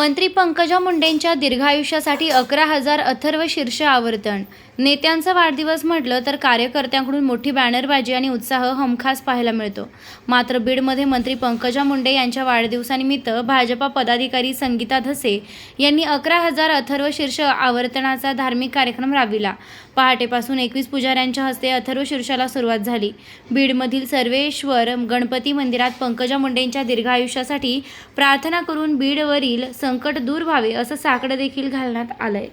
मंत्री पंकजा मुंडेंच्या दीर्घायुष्यासाठी अकरा हजार अथर्व शीर्ष आवर्तन. नेत्यांचा वाढदिवस म्हटलं तर कार्यकर्त्यांकडून मोठी बॅनरबाजी आणि उत्साह हमखास पाहायला मिळतो. मात्र बीडमध्ये मंत्री पंकजा मुंडे यांच्या वाढदिवसानिमित्त भाजपा पदाधिकारी संगीता धसे यांनी अकरा हजार अथर्व शीर्ष आवर्तनाचा धार्मिक कार्यक्रम राबविला. पहाटेपासून एकवीस पुजाऱ्यांच्या हस्ते अथर्व शीर्षाला सुरुवात झाली. बीडमधील सर्वेश्वर गणपती मंदिरात पंकजा मुंडेंच्या दीर्घायुष्यासाठी प्रार्थना करून बीडवरील संकट दूर व्हावे असं साकडं देखील घालण्यात आलंय.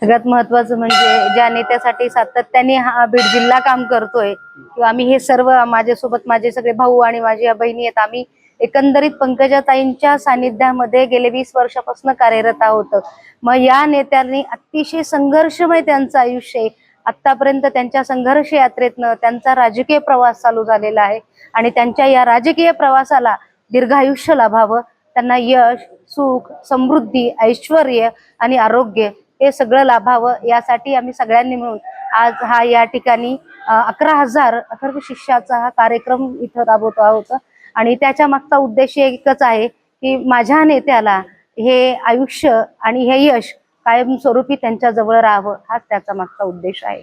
सगळ्यात महत्वाचं म्हणजे ज्या नेत्यासाठी सातत्याने हा बीड जिल्हा काम करतोय किंवा आम्ही हे सर्व माझ्यासोबत माझे सगळे भाऊ आणि माझ्या बहिणी आहेत आम्ही एकंदरीत पंकजाताईंच्या सानिध्यामध्ये गेले वीस वर्षापासून कार्यरत आहोत. मग या नेत्यांनी अतिशय संघर्षमय त्यांचं आयुष्य आहे. आतापर्यंत त्यांच्या संघर्ष यात्रेतनं त्यांचा राजकीय प्रवास चालू झालेला आहे. आणि त्यांच्या या राजकीय प्रवासाला दीर्घायुष्य लाभावं त्यांना यश सुख समृद्धी ऐश्वर आणि आरोग्य हे सगळं लाभावं यासाठी आम्ही सगळ्यांनी मिळून आज हा या ठिकाणी अकरा हजार अथर्व शिष्याचा हा कार्यक्रम इथं राबवतो आहोत. आणि त्याच्या मागचा उद्देश एकच आहे की माझ्या नेत्याला हे आयुष्य आणि हे यश कायमस्वरूपी त्यांच्या जवळ राहावं हाच त्याचा मागचा उद्देश आहे.